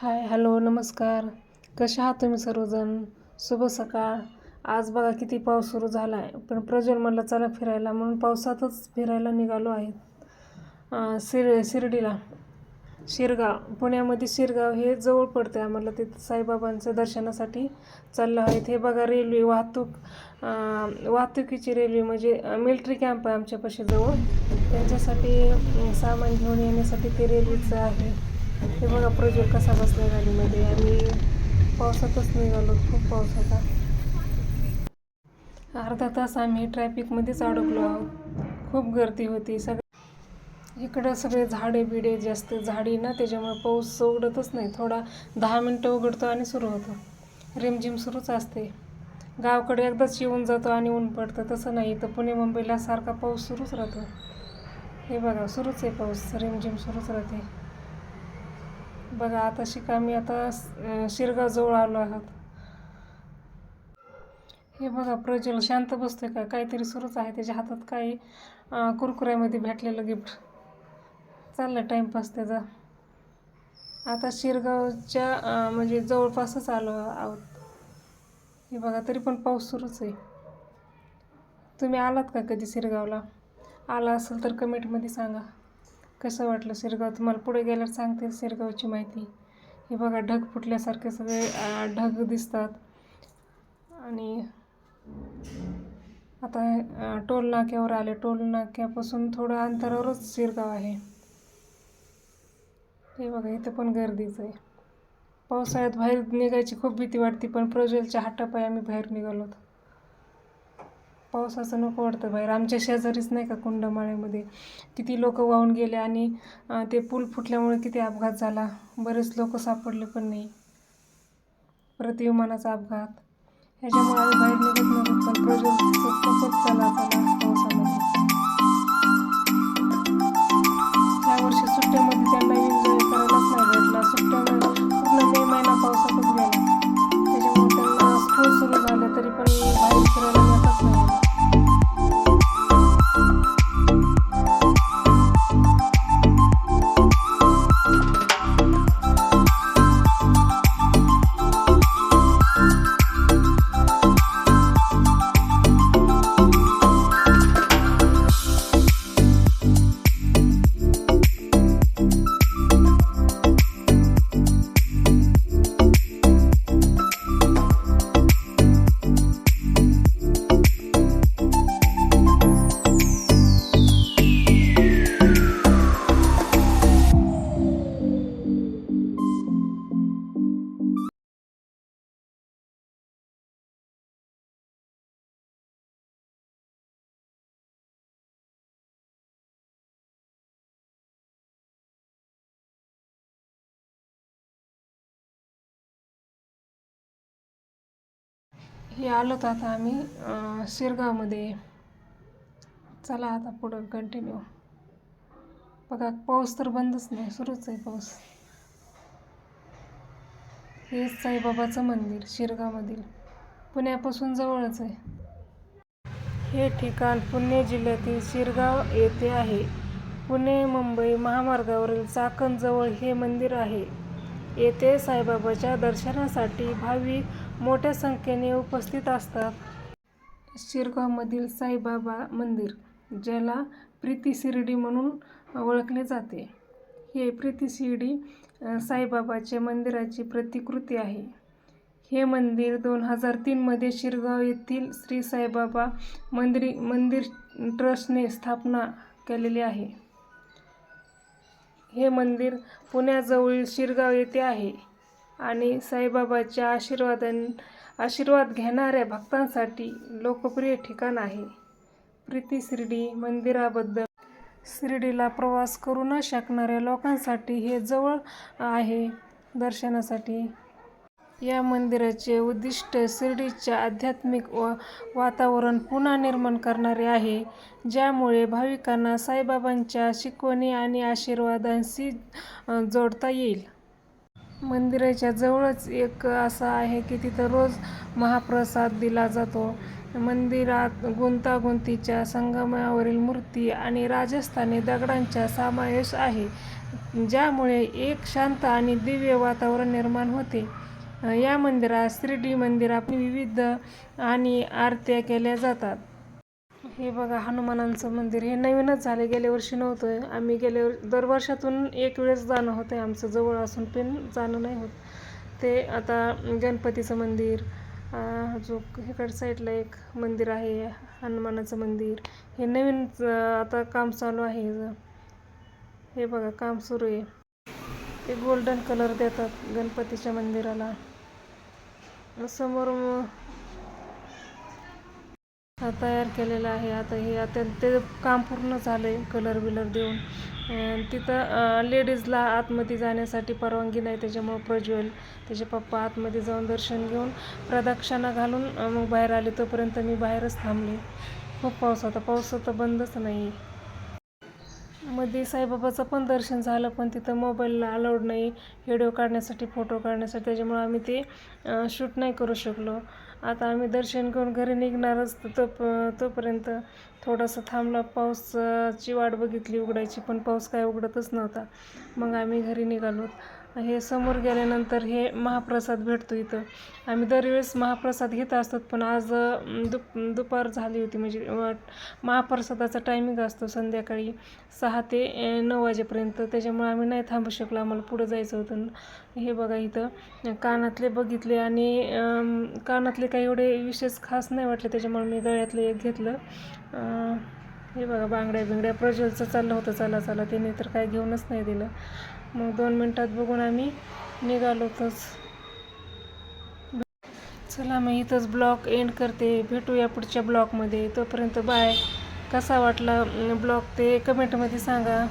Hi hello नमस्कार. कसे आहात तुम्ही सर्वजण? शुभ सकाळ. आज बघा किती पाऊस सुरू झाला आहे पण प्रज्वल म्हणलं चला फिरायला. म्हणून पावसातच फिरायला निघालो आहे. शिर शिर्डीला. शिरगाव. पुण्यामध्ये शिरगाव हे जवळ पडते आम्हाला. तिथं साईबाबांच्या दर्शनासाठी चाललं आहे. हे बघा रेल्वे वाहतूक वाहतुकीची रेल्वे म्हणजे मिलिटरी कॅम्प आहे आमच्यापाशी जवळ. त्यांच्यासाठी सामान घेऊन येण्यासाठी ते रेल्वेचं आहे. हे बघा प्रज्वल कसा बसला गाडीमध्ये. आम्ही पावसातच निघालो खूप पाऊस होता अर्धा तास आम्ही ट्रॅफिकमध्येच अडकलो आहोत. खूप गर्दी होती. सग इकडं सगळे झाडे बिडे जास्त झाडी ना त्याच्यामुळे पाऊस उघडतच नाही. थोडा दहा मिनटं उघडतो आणि सुरू होतो. रिमझिम सुरूच असते. गावाकडे एकदाच येऊन जातो आणि ऊन पडतं. तसं नाही तर पुणे मुंबईला सारखा पाऊस सुरूच राहतो. हे बघा सुरूच आहे पाऊस. रिमझिम सुरूच राहते. बघा आता शिका मी आता अं, शिरगावजवळ आलो आहोत. हे बघा प्रज्वल शांत बसतोय का? काहीतरी सुरूच आहे त्याच्या हातात काही कुरकुऱ्यामध्ये भेटलेलं गिफ्ट. चाललं टाईमपास त्याचा. आता शिरगावच्या म्हणजे जवळपासच आलो आहोत. हे बघा तरी पण पाऊस सुरूच आहे. तुम्ही आलात का कधी शिरगावला? आला असेल तर कमेंटमध्ये सांगा. कसं वाटलं शिरगाव तुम्हाला पुढे गेल्यावर सांगते शिरगावची माहिती. हे बघा ढग फुटल्यासारखे सगळे ढग दिसतात. आणि आता टोल नाक्यावर आले. टोल नाक्यापासून थोडं अंतरावरच शिरगाव आहे. हे बघा इथं पण गर्दीच आहे. पावसाळ्यात बाहेर निघायची खूप भीती वाटते पण प्रज्वलच्या हट्टापाय आम्ही बाहेर निघालो होतो. पावसाचं नको वाटतं बाहेर. आमच्या शेजारीच नाही का कुंडमाळ्यामध्ये? किती लोक वाहून गेले आणि ते पूल फुटल्यामुळे किती अपघात झाला. बरेच लोक सापडले पण नाही. परत विमानाचा अपघात. ह्याच्यामुळे आम्ही बाहेर निघत नव्हतो पण प्रज्वल खूपच चला चला पावसामध्ये हे आलोत आता आम्ही शिरगावमध्ये. चला आता पुढं कंटिन्यू बघा पाऊस तर बंदच नाही सुरूच आहे पाऊस. हेच साईबाबाचं मंदिर शिरगावमधील. पुण्यापासून जवळच आहे. हे ठिकाण पुणे जिल्ह्यातील शिरगाव येथे आहे. पुणे मुंबई महामार्गावरील चाकणजवळ हे मंदिर आहे. येथे साईबाबाच्या दर्शनासाठी भाविक मोठ्या संख्येने उपस्थित असतात. शिरगावमधील साईबाबा मंदिर ज्याला प्रीती शिर्डी म्हणून ओळखले जाते हे प्रीती शिर्डी साईबाबाच्या मंदिराची प्रतिकृती आहे. हे मंदिर दोन हजार तीनमध्ये शिरगाव येथील श्री साईबाबा मंदिरी मंदिर ट्रस्टने स्थापना केलेली आहे. हे मंदिर पुण्याजवळील शिरगाव येथे आहे. आणि साईबाबाच्या आशीर्वादन आशीर्वाद घेणाऱ्या भक्तांसाठी लोकप्रिय ठिकाण आहे. प्रीती शिर्डी मंदिराबद्दल शिर्डीला प्रवास करू न शकणाऱ्या लोकांसाठी हे जवळ आहे दर्शनासाठी. या मंदिराचे उद्दिष्ट शिर्डीच्या आध्यात्मिक व वातावरण पुन्हा निर्माण करणारे आहे ज्यामुळे भाविकांना साईबाबांच्या शिकवणी आणि आशीर्वादांशी जोडता येईल. मंदिराच्या जवळच एक असं आहे की तिथं रोज महाप्रसाद दिला जातो. मंदिरात गुंतागुंतीच्या संगमावरील मूर्ती आणि राजस्थानी दगडांचा समावेश आहे ज्यामुळे एक शांत आणि दिव्य वातावरण निर्माण होते. या मंदिरात श्रीडी मंदिरात विविध आणि आरत्या केल्या जातात. हे बघा हनुमानांचं मंदिर हे नवीनच झाले. गेल्या वर्षी नव्हतं. आम्ही गेल्या दरवर्षातून एक वेळेस जाणं होतं. आहे आमचं जवळ असून पण जाणं नाही होत. ते आता गणपतीचं मंदिर जो इकडच्या साईडला एक मंदिर आहे हनुमानाचं मंदिर हे नवीन आता काम चालू आहे. हे बघा काम सुरू आहे. ते गोल्डन कलर देतात गणपतीच्या मंदिराला. समोर तयार केलेलं आहे. आता हे आता ते काम पूर्ण झालं आहे कलर बिलर देऊन. तिथं लेडीजला आतमध्ये जाण्यासाठी परवानगी नाही त्याच्यामुळं प्रज्वल त्याचे पप्पा आतमध्ये जाऊन दर्शन घेऊन प्रदक्षिणा घालून मग बाहेर आले. तोपर्यंत मी बाहेरच थांबले. खूप पाऊस होता. पाऊस तर बंदच नाही. मध्ये साईबाबाचं पण दर्शन झालं पण तिथं मोबाईलला अलाउड नाही. व्हिडिओ काढण्यासाठी फोटो काढण्यासाठी. त्याच्यामुळं आम्ही ते शूट नाही करू शकलो. आता आम्ही दर्शन करून घरी निघणारच तो तोपर्यंत थोडासा थांबला. पाऊसची वाट बघितली. उघडायची पण पाऊस काय उघडतच नव्हता. मग आम्ही घरी निघालो. हे समोर गेल्यानंतर हे महाप्रसाद भेटतो इथं. आम्ही दरवेळेस महाप्रसाद घेत असतात पण आज दुप दुपार झाली होती म्हणजे महाप्रसादाचा टायमिंग असतो संध्याकाळी सहा ते नऊ वाजेपर्यंत. त्याच्यामुळे आम्ही नाही थांबू शकलो आम्हाला पुढं जायचं होतं. हे बघा इथं कानातले बघितले आणि कानातले काही एवढे विशेष खास नाही वाटले त्याच्यामुळे मी गळ्यातलं एक घेतलं. हे बघा बांगड्या बिंगड्या प्रज्वलचं चाललं होतं चला चला त्याने तर काय घेऊनच नाही दिलं. मग दोन मिनटात बघून आम्ही निघालो चला मी इथंच ब्लॉग एंड करते. भेटूया पुढच्या ब्लॉगमध्ये. तोपर्यंत बाय. कसा वाटला ब्लॉग ते कमेंटमध्ये सांगा.